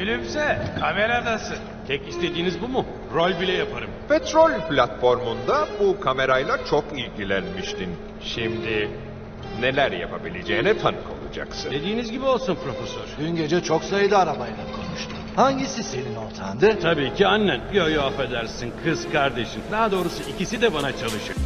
Gülümse, kameradasın. Tek istediğiniz bu mu? Rol bile yaparım. Petrol platformunda bu kamerayla çok ilgilenmiştin. Şimdi neler yapabileceğine tanık olacaksın. Dediğiniz gibi olsun profesör. Dün gece çok sayıda arabayla konuştum. Hangisi senin ortağındı? Tabii ki annen. Yo yo affedersin kız kardeşin. Daha doğrusu ikisi de bana çalışır.